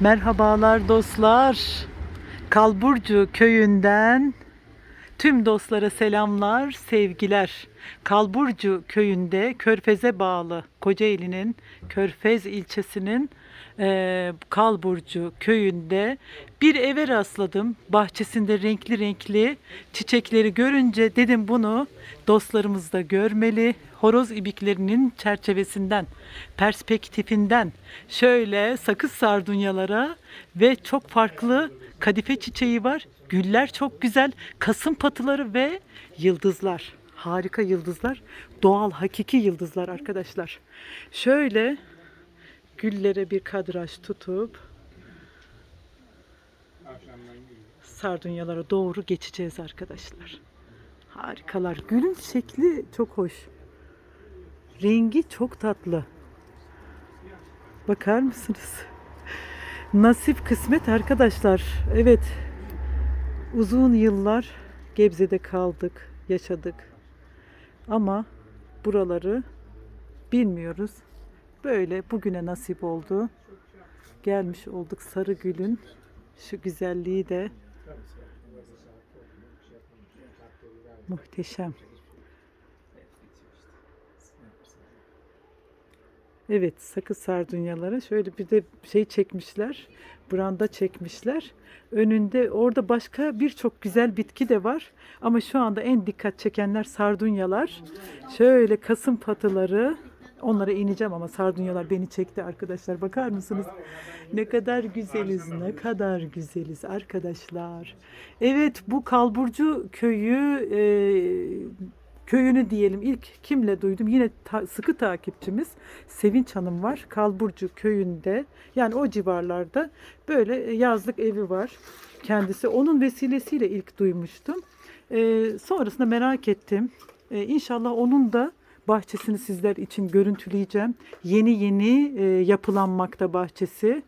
Merhabalar dostlar. Kalburcu köyünden tüm dostlara selamlar, sevgiler. Kalburcu köyünde Körfez'e bağlı Kocaeli'nin Körfez ilçesinin eee, Kalburcu köyünde bir eve rastladım. Bahçesinde renkli renkli çiçekleri görünce dedim bunu dostlarımız da görmeli. Horoz ibiklerinin çerçevesinden, perspektifinden şöyle sakız sardunyalara ve çok farklı kadife çiçeği var. Güller çok güzel. Kasım patıları ve yıldızlar. Harika yıldızlar. Doğal, hakiki yıldızlar arkadaşlar. Şöyle güllere bir kadraj tutup sardunyalara doğru geçeceğiz arkadaşlar. Harikalar. Gülün şekli çok hoş. Rengi çok tatlı. Bakar mısınız? Nasip kısmet arkadaşlar. Evet. Uzun yıllar Gebze'de kaldık, yaşadık. Ama buraları bilmiyoruz. Böyle bugüne nasip oldu. Gelmiş olduk Sarıgül'ün şu güzelliği de muhteşem. Evet, sakız sardunyalara şöyle bir de şey çekmişler. Branda çekmişler. Önünde orada başka birçok güzel bitki de var. Ama şu anda en dikkat çekenler sardunyalar. Şöyle kasım patıları. Onlara ineceğim ama sardunyalar beni çekti arkadaşlar. Bakar mısınız? Ne kadar güzeliz, ne kadar güzeliz arkadaşlar. Evet, bu Kalburcu köyü e, köyünü diyelim ilk kimle duydum yine ta- sıkı takipçimiz Sevinç Hanım var Kalburcu köyünde yani o civarlarda böyle yazlık evi var kendisi onun vesilesiyle ilk duymuştum Ee, sonrasında merak ettim Ee, İnşallah onun da bahçesini sizler için görüntüleyeceğim yeni yeni e, yapılanmakta bahçesi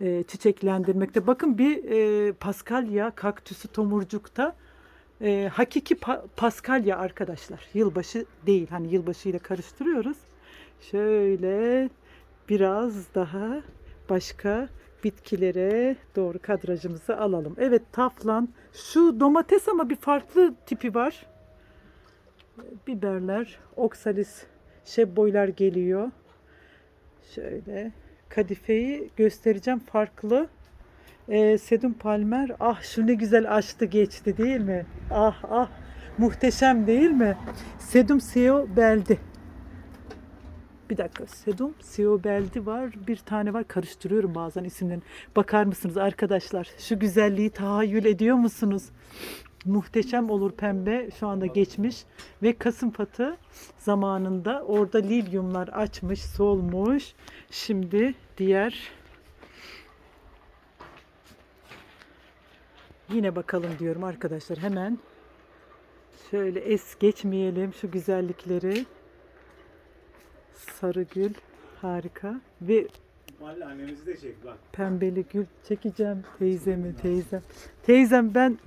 e, çiçeklendirmekte bakın bir e, paskalya kaktüsü tomurcukta e, hakiki pa- paskalya arkadaşlar. Yılbaşı değil. Hani yılbaşı ile karıştırıyoruz. Şöyle biraz daha başka bitkilere doğru kadrajımızı alalım. Evet taflan. Şu domates ama bir farklı tipi var. Biberler, oksalis, şebboylar geliyor. Şöyle kadifeyi göstereceğim farklı. Ee, Sedum Palmer ah şu ne güzel açtı geçti değil mi? Ah ah muhteşem değil mi? Sedum Seo Beldi. Bir dakika Sedum Seo Beldi var bir tane var karıştırıyorum bazen isimlerini. Bakar mısınız arkadaşlar şu güzelliği tahayyül ediyor musunuz? Muhteşem olur pembe şu anda geçmiş ve kasım patı zamanında orada lilyumlar açmış solmuş. Şimdi diğer Yine bakalım diyorum arkadaşlar hemen. Şöyle es geçmeyelim şu güzellikleri. Sarı gül harika ve Mahalle annemizi de çek bak. pembeli gül çekeceğim teyzemi teyzem. Teyzem ben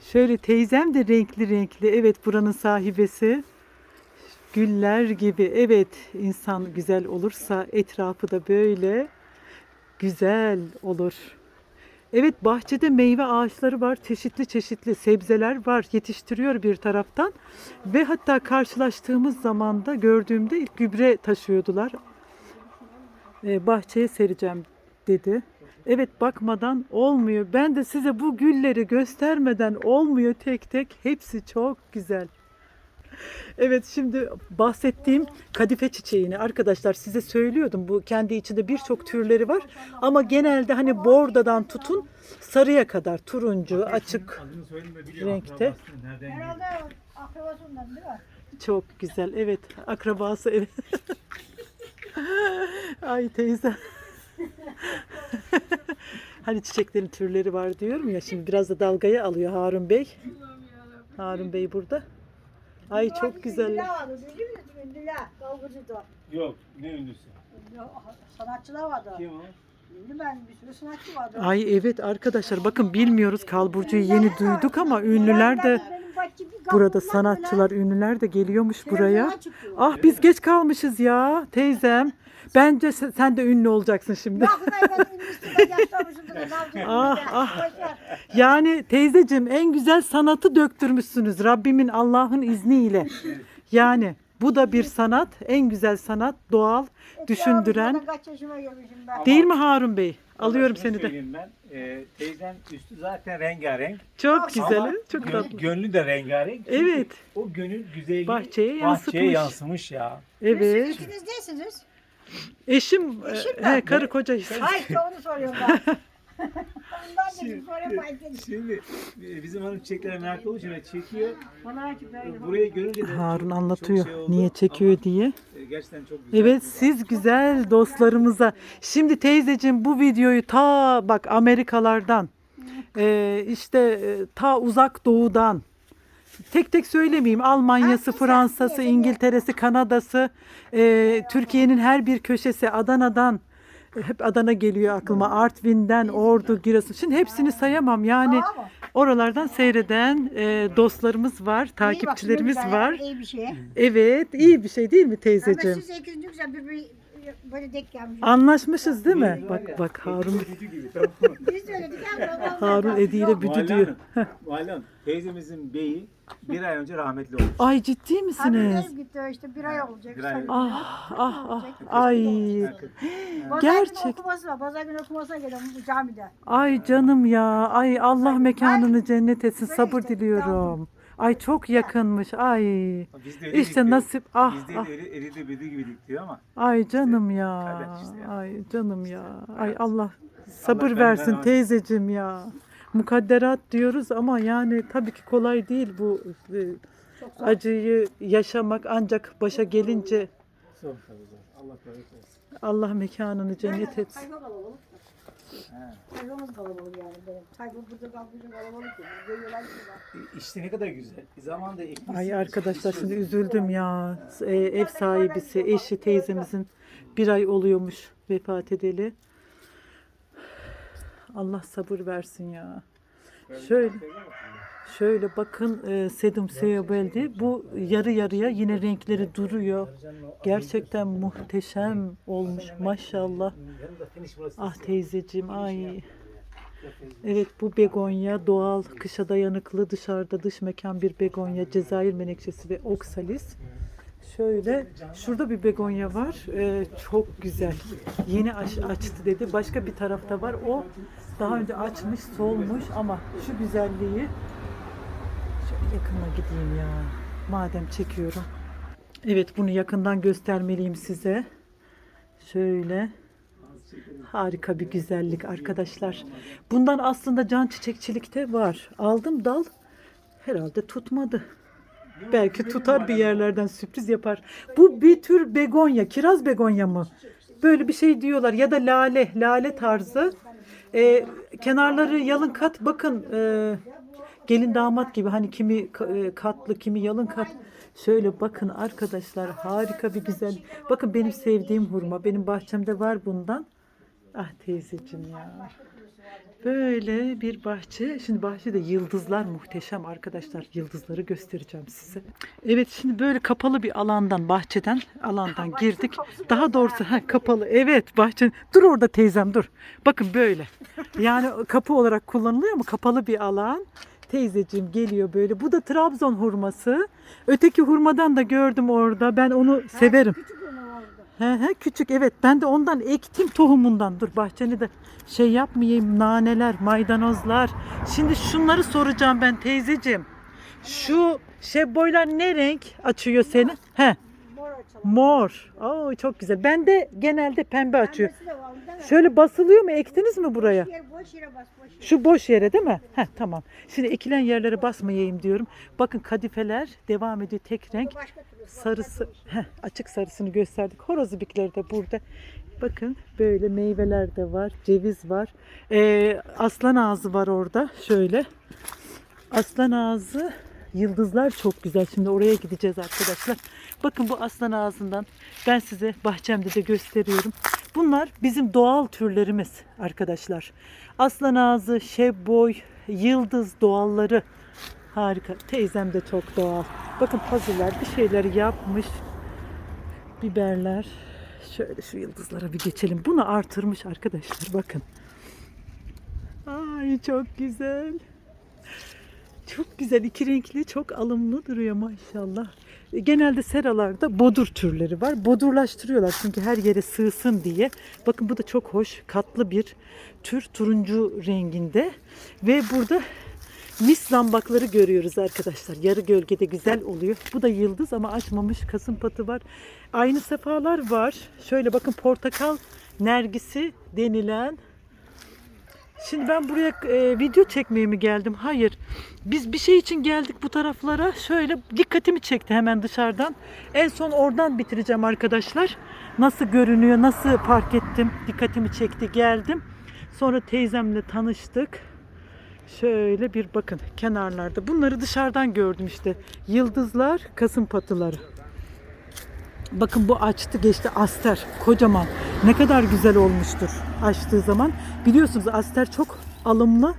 şöyle teyzem de renkli renkli. Evet buranın sahibesi. Güller gibi. Evet insan güzel olursa etrafı da böyle güzel olur. Evet bahçede meyve ağaçları var. Çeşitli çeşitli sebzeler var. Yetiştiriyor bir taraftan. Ve hatta karşılaştığımız zaman da gördüğümde ilk gübre taşıyordular. Ee, bahçeye sereceğim dedi. Evet bakmadan olmuyor. Ben de size bu gülleri göstermeden olmuyor tek tek. Hepsi çok güzel. Evet şimdi bahsettiğim kadife çiçeğini arkadaşlar size söylüyordum. Bu kendi içinde birçok türleri var. Ama genelde hani bordadan tutun sarıya kadar turuncu, açık. Renkte. çok güzel. Evet akrabası evet. Ay teyze. hani çiçeklerin türleri var diyorum ya şimdi biraz da dalgaya alıyor Harun Bey. Harun Bey burada. Ay çok güzel. Yok ne ünlüsü? Ünlü sanatçılar vardı. Kim o? Ünlü ben bir sürü sanatçı vardı. Ay evet arkadaşlar bakın bilmiyoruz Kalburcu'yu yeni duyduk ama ünlüler de burada sanatçılar ünlüler de geliyormuş buraya. Ah biz geç kalmışız ya teyzem. Bence sen, sen de ünlü olacaksın şimdi. Ah, ah. Yani teyzeciğim en güzel sanatı döktürmüşsünüz Rabbimin Allah'ın izniyle. Yani bu da bir sanat, en güzel sanat, doğal, düşündüren. Değil mi Harun Bey? Alıyorum seni de. Ben, e, teyzem üstü zaten rengarenk. Çok Ama güzel, çok gön- tatlı. Gönlü de rengarenk. Çünkü Evet. O gönül güzelliği Bahçeye yansıtmış. yansımış ya. Evet. Siz ikiniz değilsiniz. Eşim, Eşim e, he, karı kocayız. Hayır onu soruyorum ben. Ondan dedim sonra fark ettim. Şimdi e, bizim hanım çiçeklere meraklı olduğu için çekiyor. Bana açık verin. Burayı görünce de Harun çok- anlatıyor çok şey oldu. niye çekiyor Ama, diye. e, gerçekten çok güzel. Evet siz güzel dostlarımıza. Şimdi teyzeciğim bu videoyu ta bak Amerikalardan e, işte e, ta uzak doğudan tek tek söylemeyeyim Almanya'sı, Fransa'sı. İngiltere'si, Kanada'sı, e, Türkiye'nin her bir köşesi Adana'dan e, hep Adana geliyor aklıma. Artvin'den, Ordu, Giresun. Şimdi hepsini sayamam. Yani Tamam mı? oralardan seyreden e, dostlarımız var, İyi bak, takipçilerimiz güzel, var. İyi bir şey. Evet, iyi bir şey değil mi Ama teyzeciğim? siz ikiniz ne güzel birbiri böyle denk gelmiş. Anlaşmışız değil mi? Bak bak Harun Büdü gibi, tamam mı? Biz de öyle dedik ama Harun Edi ile büdü Muhalle diyor. Hanım, Muhalle Hanım, teyzemizin beyi bir ay önce rahmetli olmuş. Ay ciddi misiniz? ev gitti işte bir ay olacak. Bir ay. Ah ah ah. Ay. Pazar Gerçek. günü okuması var. Pazar günü okumasına geliyorum bu camide. Ay canım ya. Ay Allah mekanını cennet etsin. Sabır işte, diliyorum. Ay çok yakınmış. Ay. Biz de öyle İşte dik nasip. Ah Biz de ah. eli, eli de büdü gibi dik diyor ama. Ay canım ya. kader işte ya. Ay canım ya. Ay Allah sabır ben- versin ben- teyzeciğim ya. Mukadderat diyoruz ama yani tabii ki kolay değil bu e, acıyı yaşamak ancak başa gelince Zor tabii zor. Allah mekanını cennet etsin. Tayfa kalabalık. He. Tayfamız kalabalık yani benim. Tayfa burada kalkınca kalabalık ya. E, İşte ne kadar güzel. Zamanında ekmek Ay arkadaşlar şimdi üzüldüm ya. E, ev sahibisi, eşi teyzemizin bir ay oluyormuş vefat edeli. Allah sabır versin ya. Şöyle şöyle bakın e, Sedum Seyobel'di. Bu yarı yarıya yine renkleri duruyor. Gerçekten muhteşem olmuş maşallah. Ah teyzeciğim ay. Evet bu begonya doğal kışa dayanıklı dışarıda dış mekan bir begonya Cezayir menekşesi ve oksalis. Şöyle şurada bir begonya var. Ee, çok güzel. Yeni aç, açtı dedi. Başka bir tarafta var. O daha önce açmış, solmuş ama şu güzelliği şöyle yakına gideyim ya. Madem çekiyorum. Evet bunu yakından göstermeliyim size. Şöyle. Harika bir güzellik arkadaşlar. Bundan aslında can çiçekçilikte var. Aldım dal. Herhalde tutmadı. Belki tutar bir yerlerden sürpriz yapar. Bu bir tür begonya, kiraz begonya mı? Böyle bir şey diyorlar ya da lale, lale tarzı. Ee, kenarları yalın kat. Bakın e, gelin damat gibi hani kimi e, katlı, kimi yalın kat. Şöyle bakın arkadaşlar harika bir güzel. Bakın benim sevdiğim hurma. Benim bahçemde var bundan. Ah teyzeciğim ya. Böyle bir bahçe. Şimdi bahçede yıldızlar muhteşem arkadaşlar. Yıldızları göstereceğim size. Evet şimdi böyle kapalı bir alandan, bahçeden, alandan girdik. Daha doğrusu ha, kapalı. Evet bahçe. Dur orada teyzem dur. Bakın böyle. Yani kapı olarak kullanılıyor mu? Kapalı bir alan. Teyzeciğim geliyor böyle. Bu da Trabzon hurması. Öteki hurmadan da gördüm orada. Ben onu severim. Küçük vardı. He he küçük evet ben de ondan ektim tohumundan. Dur bahçeni de şey yapmayayım naneler, maydanozlar. Şimdi şunları soracağım ben teyzeciğim. Şu şebboylar ne renk açıyor seni? He Mor. Oo çok güzel. Ben de genelde pembe açıyor. Pembesi de var değil mi? Şöyle basılıyor mu? Ektiniz mi buraya? Boş yere, boş yere bas boş yere. Şu boş yere değil mi? Heh, tamam. Şimdi ekilen yerlere basmayayım diyorum. Bakın kadifeler devam ediyor tek renk. Başka. Sarısı, heh, açık sarısını gösterdik. Horozibikleri de burada. Bakın böyle meyveler de var. Ceviz var. Ee, aslan ağzı var orada. Şöyle. Aslan ağzı yıldızlar çok güzel. Şimdi oraya gideceğiz arkadaşlar. Bakın bu aslan ağzından ben size bahçemde de gösteriyorum. Bunlar bizim doğal türlerimiz arkadaşlar. Aslan ağzı, şebboy, yıldız doğalları. Harika. Teyzem de çok doğal. Bakın pazılar bir şeyler yapmış. Biberler. Şöyle şu yıldızlara bir geçelim. Bunu artırmış arkadaşlar bakın. Ay çok güzel. Çok güzel iki renkli çok alımlı duruyor maşallah. E, Genelde seralarda bodur türleri var. Bodurlaştırıyorlar çünkü her yere sığsın diye. Bakın bu da çok hoş katlı bir tür turuncu renginde. Ve burada mis zambakları görüyoruz arkadaşlar. Yarı gölgede güzel oluyor. Bu da yıldız ama açmamış kasımpatı var. Aynı sefalar var. Şöyle bakın portakal nergisi denilen Şimdi ben buraya e, video çekmeye mi geldim? Hayır. Biz bir şey için geldik bu taraflara. Şöyle dikkatimi çekti hemen dışarıdan. En son oradan bitireceğim arkadaşlar. Nasıl görünüyor, nasıl fark ettim. Dikkatimi çekti, geldim. Sonra teyzemle tanıştık. Şöyle bir bakın kenarlarda. Bunları dışarıdan gördüm işte. Yıldızlar, kasım patıları. Bakın bu açtı geçti aster kocaman. Ne kadar güzel olmuştur açtığı zaman. Biliyorsunuz aster çok alımlı,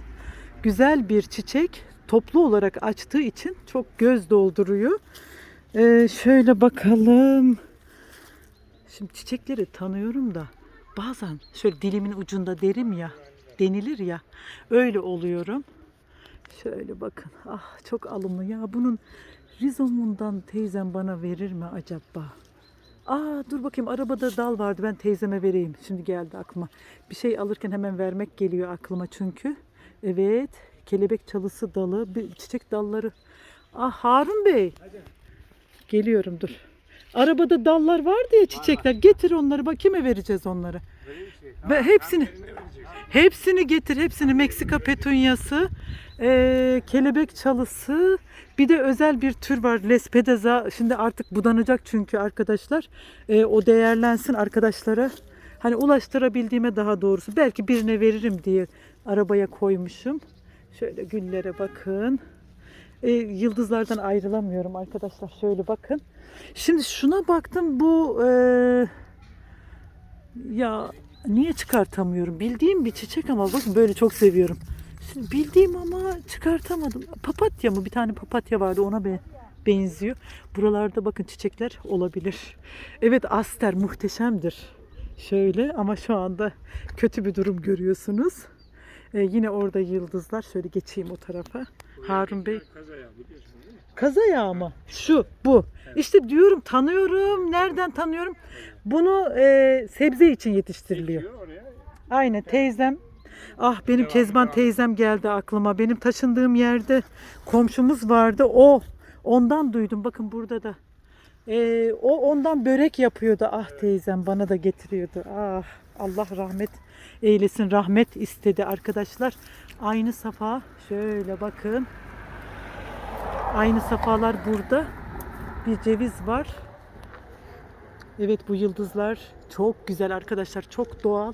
güzel bir çiçek. Toplu olarak açtığı için çok göz dolduruyor. Ee, şöyle bakalım. Şimdi çiçekleri tanıyorum da bazen şöyle dilimin ucunda derim ya, denilir ya. Öyle oluyorum. Şöyle bakın. Ah çok alımlı ya. Bunun rizomundan teyzem bana verir mi acaba? Aa dur bakayım arabada dal vardı ben teyzeme vereyim. Şimdi geldi aklıma. Bir şey alırken hemen vermek geliyor aklıma çünkü. Evet kelebek çalısı dalı, bir çiçek dalları. Ah Harun Bey. Geliyorum dur. Arabada dallar vardı ya çiçekler. Getir onları. Bak kime vereceğiz onları? Ve hepsini hepsini getir. Hepsini Meksika petunyası, eee, kelebek çalısı, bir de özel bir tür var. Lespedeza. Şimdi artık budanacak çünkü arkadaşlar. Eee, o değerlensin arkadaşlara. Hani ulaştırabildiğime daha doğrusu. Belki birine veririm diye arabaya koymuşum. Şöyle güllere bakın. E, yıldızlardan ayrılamıyorum arkadaşlar. Şöyle bakın. Şimdi şuna baktım bu e, ya niye çıkartamıyorum? Bildiğim bir çiçek ama bakın böyle çok seviyorum. Bildiğim ama çıkartamadım. Papatya mı? Bir tane papatya vardı ona be benziyor. Buralarda bakın çiçekler olabilir. Evet aster muhteşemdir. Şöyle ama şu anda kötü bir durum görüyorsunuz. E, yine orada yıldızlar. Şöyle geçeyim o tarafa. Harun Bey. Kaza yağı mı? Şu, bu. İşte diyorum tanıyorum. Nereden tanıyorum? Bunu e, sebze için yetiştiriliyor. Aynen teyzem. Ah benim Kezban teyzem geldi aklıma. Benim taşındığım yerde komşumuz vardı. O ondan duydum. Bakın burada da. E, o ondan börek yapıyordu. Ah teyzem bana da getiriyordu. Ah Allah rahmet eylesin. Rahmet istedi arkadaşlar. Aynı safa şöyle bakın. Aynı safalar burada. Bir ceviz var. Evet bu yıldızlar çok güzel arkadaşlar. Çok doğal.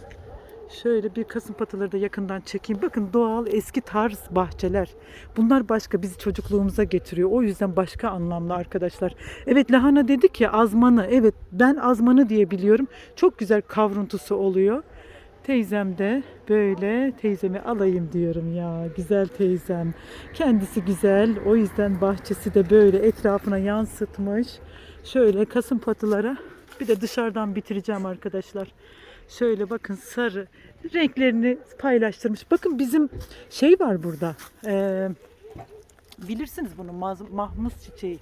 Şöyle bir kasım patıları da yakından çekeyim. Bakın doğal eski tarz bahçeler. Bunlar başka bizi çocukluğumuza getiriyor. O yüzden başka anlamlı arkadaşlar. Evet lahana dedik ya azmanı. Evet ben azmanı diye biliyorum. Çok güzel kavruntusu oluyor. Teyzem de böyle teyzemi alayım diyorum ya. Güzel teyzem. Kendisi güzel. O yüzden bahçesi de böyle etrafına yansıtmış. Şöyle kasım patılara bir de dışarıdan bitireceğim arkadaşlar. Şöyle bakın sarı renklerini paylaştırmış. Bakın bizim şey var burada. Ee, bilirsiniz bunu mahmus çiçeği.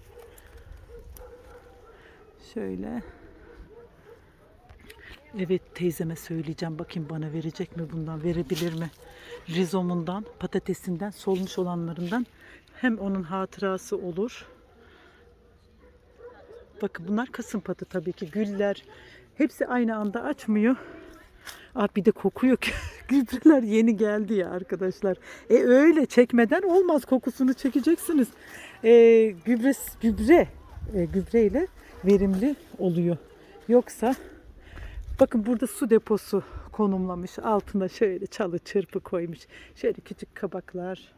Şöyle. Evet teyzeme söyleyeceğim. Bakayım bana verecek mi bundan? Verebilir mi? Rizomundan, patatesinden, solmuş olanlarından. Hem onun hatırası olur. Bakın bunlar kasım patı tabii ki. Güller. Hepsi aynı anda açmıyor. Ah bir de kokuyor ki. Gübreler yeni geldi ya arkadaşlar. E öyle çekmeden olmaz. Kokusunu çekeceksiniz. E, gübre gübre e, gübreyle verimli oluyor. Yoksa Bakın burada su deposu konumlamış. Altına şöyle çalı çırpı koymuş. Şöyle küçük kabaklar.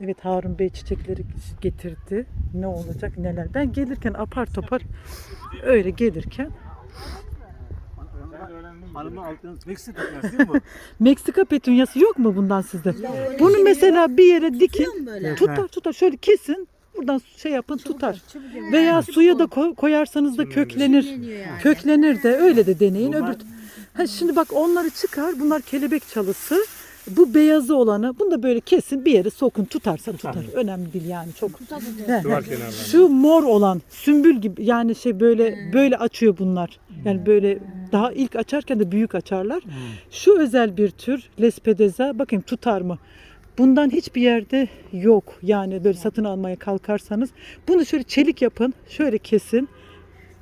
Evet Harun Bey çiçekleri getirdi. Ne olacak neler. Ben gelirken apar topar öyle gelirken Hanımın Meksika tutması değil mi bu? Meksika petunyası yok mu bundan sizde? Bunu mesela bir yere dikin. Tutar tutar şöyle kesin. Şuradan şey yapın tutar. Çubuk Veya suya da ko- koyarsanız da köklenir. Köklenir de öyle de deneyin. Öbür ha şimdi bak onları çıkar. Bunlar kelebek çalısı. Bu beyazı olanı bunu da böyle kesin bir yere sokun tutarsa tutar. Önemli değil yani çok. He, he. Şu mor olan sümbül gibi yani şey böyle böyle açıyor bunlar. Yani böyle daha ilk açarken de büyük açarlar. Şu özel bir tür Lespedeza bakayım tutar mı? Bundan hiçbir yerde yok. Yani böyle satın almaya kalkarsanız bunu şöyle çelik yapın. Şöyle kesin.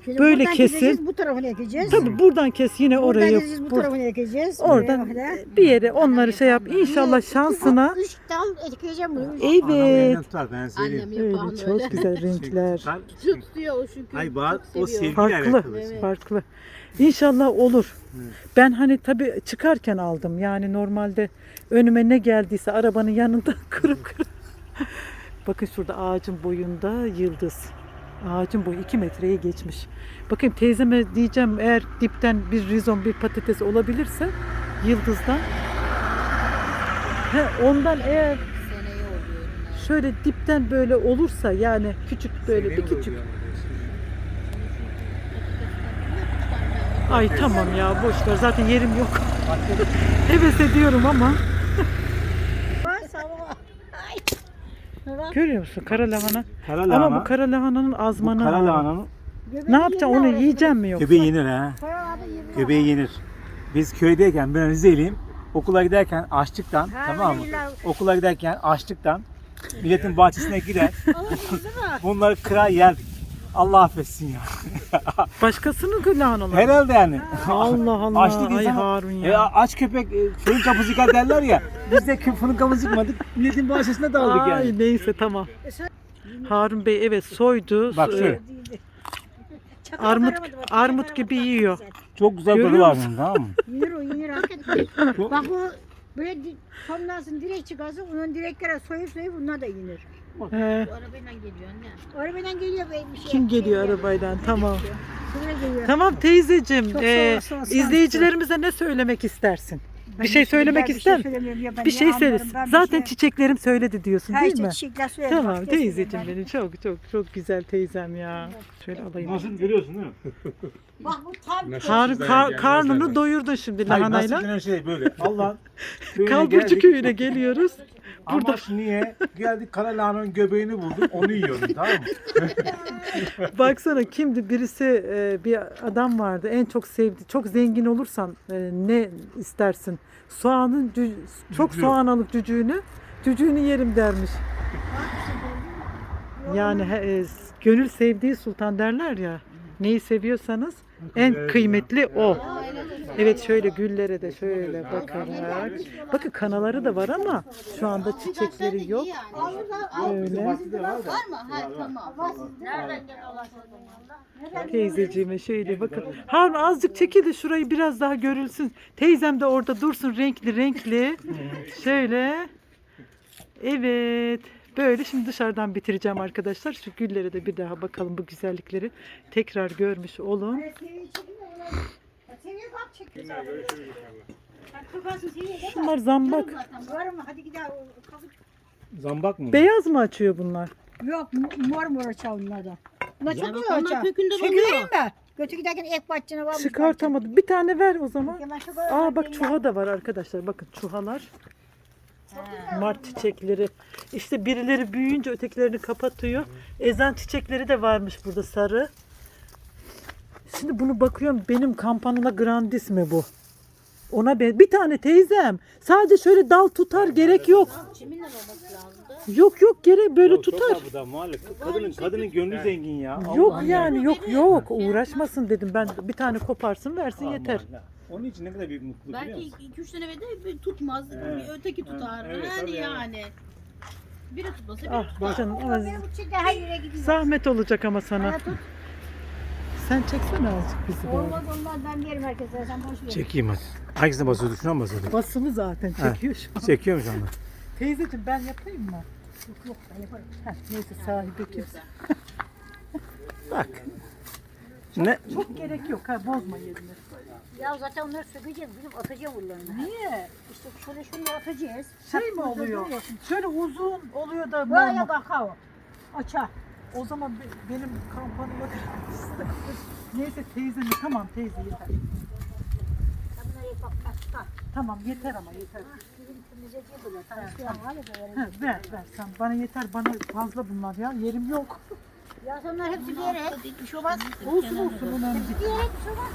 Şimdi Böyle buradan kesin. keseceğiz, Bu tarafını ekeceğiz. Tabii buradan kes yine Buradan orayı. keseceğiz, bu bur- tarafını ekeceğiz. oradan Böyle. bir yere onları şey yap. İnşallah şansına. Üç dal ekeceğim bunu. Anam Evet. elinden tutar ben söyleyeyim. Annem yapar Öyle öyle. çok güzel renkler. Tutar. Tutuyor o çünkü. Ay bak çok o seviyor. sevgiyle Farklı, alakalı. Evet. farklı. İnşallah olur. Ben hani tabii çıkarken aldım. Yani normalde önüme ne geldiyse arabanın yanında kırıp kırıp. Bakın şurada ağacın boyunda yıldız. Ağacın boyu 2 metreye geçmiş. Bakayım teyzeme diyeceğim eğer dipten bir rizon bir patates olabilirse yıldızdan. He, ondan eğer şöyle dipten böyle olursa yani küçük böyle bir küçük. Ay tamam ya boş ver zaten yerim yok. Heves ediyorum ama. Ay, sağ ol. Ay. Bak, Görüyor musun kara lahana? Kara Ama lahana. bu kara lahananın bu azmanı. kara ağır. lahananın Ne yapacaksın onu yiyeceğim mi yoksa? göbeği yenir ha. Göbeği yenir. Biz köydeyken ben Rizeliyim. Okula giderken açlıktan Ha, tamam mı? Okula giderken açlıktan milletin bahçesine. Ama mı? Bunları kırar yerdik. Allah affetsin ya. Başkasının lahanaları. Herhalde yani. Allah Allah. Açlık Ay insan- Harun E, ya. aç köpek e, fırın kapısı yıkar derler ya. Biz de kö- fırın kapısı yıkmadık. Milletin bahçesine daldık Ay yani. neyse tamam. Harun Bey evet soydu. Bak Ee, şöyle. Çakal Armut bak, çakal gibi yiyor. Çok güzel Görüyor tadı var musun? bunun tamam mı? Yenir hakikaten. Bak bu böyle di- direkt çıkarsın onun direklere soyup soyup bunlar da yenir. Ee, Bu arabayla geliyor anne. Arabadan geliyor böyle bir şey. kim geliyor şey arabayla? Tamam. Geliyor. Tamam teyzeciğim. Çok sağ ol. izleyicilerimize ne söylemek istersin? Ben bir şey hiç- söylemek ben ister Bir şey söylemiyorum ya, ben Bir ne şey anlarım, söyle. ben bir Zaten şey- çiçeklerim söyledi diyorsun Her değil şey mi? çiçekler söyledim. Tamam teyzeciğim benim çok çok çok güzel teyzem ya. Şöyle alayım. Nasıl görüyorsun değil mi? Bak bu tam Harun kar, karnını doyurdun şimdi Hayır, lahanayla. nasıl denen şey böyle. Allah köyüne Kalburcu geldik. köyüne geliyoruz. Burada Amaç niye? Geldik kara lahananın göbeğini bulduk. Onu yiyorum tamam mı? baksana kimdi birisi e, bir adam vardı en çok sevdi. Çok zengin olursan e, ne istersin? Soğanın cü- çok Cücüğü. soğan alıp cücüğünü cücüğünü yerim dermiş. Yani he- e, gönül sevdiği sultan derler ya. Neyi seviyorsanız en kıymetli o. Evet şöyle güllere de şöyle bakarak. Bakın kanaları da var ama şu anda çiçekleri yok. Öyle. Teyzeciğime şöyle bakın. Harun azıcık çekil de şurayı biraz daha görülsün. Teyzem de orada dursun renkli renkli. Şöyle. Evet. Böyle şimdi dışarıdan bitireceğim arkadaşlar. Şu güllere de bir daha bakalım bu güzellikleri. Tekrar görmüş olun. Bunlar zambak. Zambak mı? Beyaz mı açıyor bunlar? Yok mor mor açar. Bunlar çok Ya iyi bak onlar açar. kökünde mi? Götü giderken ek bahçene var mı? Çıkartamadım. Bir tane ver o zaman. Aa bak çuha da var arkadaşlar. Bakın çuhalar. Mart çiçekleri. İşte birileri büyüyünce ötekilerini kapatıyor. Ezan çiçekleri de varmış burada sarı. Şimdi bunu bakıyorum benim kampanula grandis mi bu? Ona be bir tane teyzem. Sadece şöyle dal tutar gerek yok. Kiminle olması lazımdı? Yok yok gerek böyle tutar. Çok bu da muhalle. Kadının, kadının gönlü zengin ya. Yok Allah'ım yani yok yok uğraşmasın dedim ben bir tane koparsın versin yeter. Allah. Onun için ne kadar büyük mutluluk biliyor Belki musun? 2-3 sene de bir tutmaz. Evet. Bir öteki tutar. Evet, yani tabii yani. yani. Biri tutmasa biri Ah tutar. canım Ama benim bu çiçekler her yere gidiyor. zahmet olacak ama sana. Bana tut. Sen çeksene azıcık bizi böyle. Olmaz olmaz ben yerim herkese. Sen boş ver. Çekeyim hadi. Hangisine basıyorduk? Şuna mı basıyorduk? Basılı zaten Ha. çekiyor şu an. Çekiyorum şu anda. Teyzeciğim ben yapayım mı? Yok yok ben yaparım. Heh, neyse sahibi kimse. Bak. Ne? Çok gerek yok ha bozma yerini. Ya zaten onları sökeceğiz. Bizim atacağız bunları. Niye? İşte şöyle şunları atacağız. Şey mi oluyor? Şöyle uzun oluyor da Böyle normal. kakao. Aça. O zaman be- benim kampanyalar Neyse teyzemi tamam teyze yeter. Tamam yeter ama yeter. Ha, ver ver sen bana yeter bana fazla bunlar ya yerim yok. Ya sonlar hepsi bir yere. Bir şey olmaz. Olsun olsun önemli değil. Bir yere şey olmaz.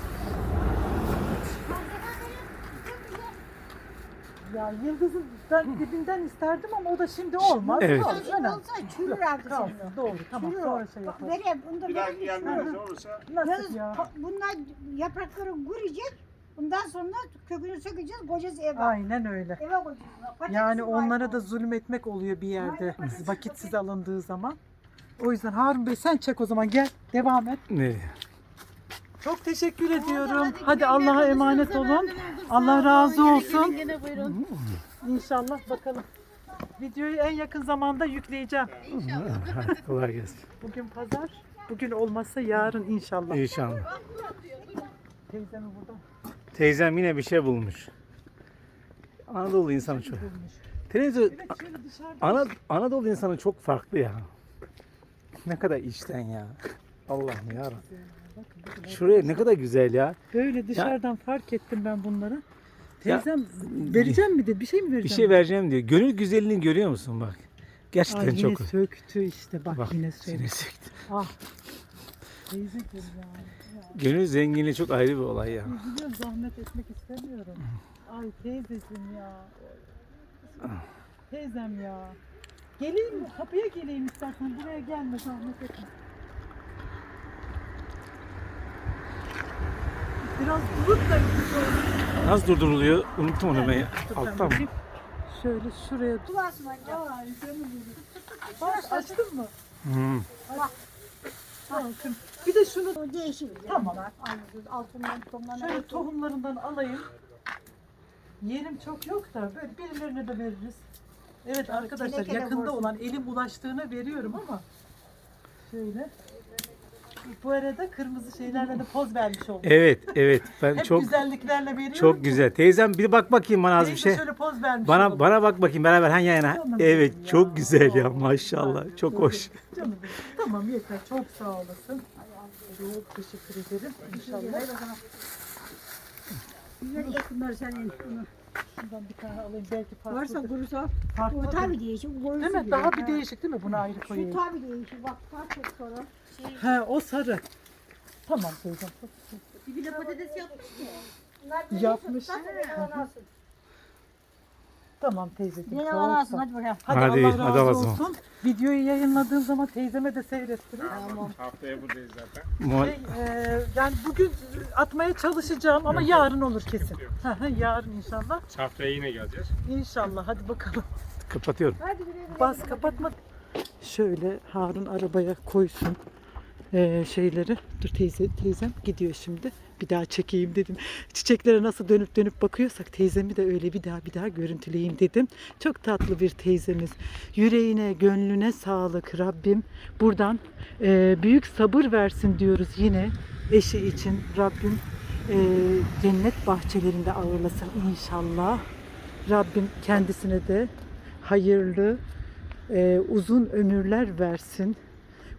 Ya yıldızın ben dibinden isterdim ama o da şimdi olmaz. Evet. Olsun, önemli. Olsa çürür artık Kalsın senin o. doğru tamam Çürür sonra o. şey yaparız. Vereyim, bunu da Bir daha vereyim, gelmeniz çürür. olursa Nasıl Yalnız ya? ko- bunlar yaprakları kuruyacak. Bundan sonra kökünü sökeceğiz, koyacağız eve. Aynen öyle. Eve koyacağız. Patates Yani var onlara da zulmetmek oluyor bir yerde vakitsiz alındığı zaman. O yüzden Harun Bey sen çek o zaman gel devam et. Nereye? Çok teşekkür ediyorum. hadi Hadi Allah'a emanet olun. Allah razı olsun. Gene, gene buyurun. İnşallah bakalım. Videoyu en yakın zamanda yükleyeceğim. Kolay gelsin. Bugün pazar. Bugün olmazsa yarın inşallah. İnşallah. Teyzemi burada Teyzem yine bir şey bulmuş. Anadolu insanı çok. bulmuş. Teyze Evet. Ana, Anadolu insanı çok farklı ya. Ne kadar içten ya. Allah'ım ya Şuraya ne kadar güzel ya. Böyle dışarıdan fark ettim ben bunları. Teyzem vereceğim mi dedi. Bir şey mi vereceğim? Bir şey vereceğim diyor. Gönül güzelliğini görüyor musun bak. Gerçekten Ay, yine çok. söktü işte bak, Bak yine söktü. seni söktü. Ah. Teyze ya. Gönül zenginliği çok ayrı bir olay ya. Üzülüyorum zahmet etmek istemiyorum. Ay teyzeciğim ya. Teyzem ya. Geleyim mi? Kapıya geleyim istersen. Buraya gelme zahmet etme. Biraz bulut da Nasıl durduruluyor? Unuttum onu ben. ya. Alttan mı? Şöyle şuraya canım benim. Bak açtın mı? Hmm. Bakın. Bir de şunu O değişik. Tamam. Aynı düz altından tonlarına. şöyle tohumlarından alayım. Yerim çok yok da böyle birilerine de veririz. Evet arkadaşlar tenekede yakında olan elim ulaştığına veriyorum ama şöyle. Bu arada kırmızı şeylerle de poz vermiş oldum. Evet, evet. Ben Hep çok güzelliklerle veriyorum. çok güzel. Teyzem bir bak bakayım bana az bir şey. şöyle poz vermiş Bana oldum. bana bak bakayım beraber han yana. Canım Evet, benim ya. çok güzel ya maşallah. Çok hoş. Canım benim. Tamam yeter. Çok sağ olasın. Çok teşekkür ederim. İnşallah. Bunları senin. Bunu. Şuradan bir tane alayım. Belki farklı. Varsa kurusa. O farklı. tabi değişik. boyusu Değil mi? Daha bir değişik değil mi? Bunu ayrı Şu koyayım. tabi değişik. Bak fark et sonra. He o sarı. Tamam teyzem. De patates yapmış mı? Yapmış. Tamam teyzeciğim. Ne çok alansın sağ ol. hadi bakalım. Hadi, Hadi, Allah razı hadi Allah'a olsun. Videoyu yayınladığım zaman teyzeme de seyrettirin. haftaya buradayız zaten. Muha- Şey, e, yani bugün atmaya çalışacağım ama yarın olur kesin. Hı hı, yarın inşallah. Haftaya yine geleceğiz. İnşallah hadi bakalım. Kapatıyorum. Hadi. Bas kapatma. Şöyle Harun arabaya koysun e, şeyleri. Dur teyze teyzem gidiyor şimdi. Bir daha çekeyim dedim. Çiçeklere nasıl dönüp dönüp bakıyorsak teyzemi de öyle bir daha bir daha görüntüleyeyim dedim. Çok tatlı bir teyzemiz. Yüreğine, gönlüne sağlık Rabbim. Buradan e, büyük sabır versin diyoruz yine eşi için Rabbim e, cennet bahçelerinde ağırlasın inşallah. Rabbim kendisine de hayırlı, e, uzun ömürler versin.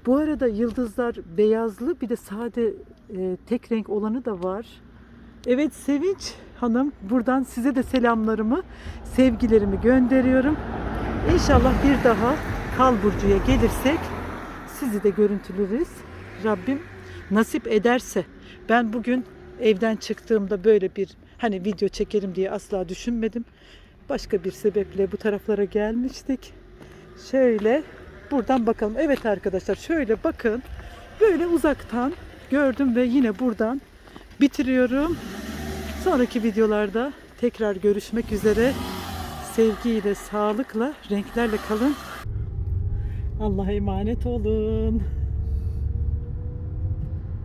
Bu arada yıldızlar beyazlı bir de sade e, tek renk olanı da var. Evet Sevinç Hanım buradan size de selamlarımı, sevgilerimi gönderiyorum. İnşallah bir daha Kalburcu'ya gelirsek sizi de görüntüleriz. Rabbim nasip ederse ben bugün evden çıktığımda böyle bir hani video çekerim diye asla düşünmedim. Başka bir sebeple bu taraflara gelmiştik. Şöyle buradan bakalım. Evet arkadaşlar şöyle bakın. Böyle uzaktan gördüm ve yine buradan bitiriyorum. Sonraki videolarda tekrar görüşmek üzere. Sevgiyle, sağlıkla, renklerle kalın. Allah'a emanet olun.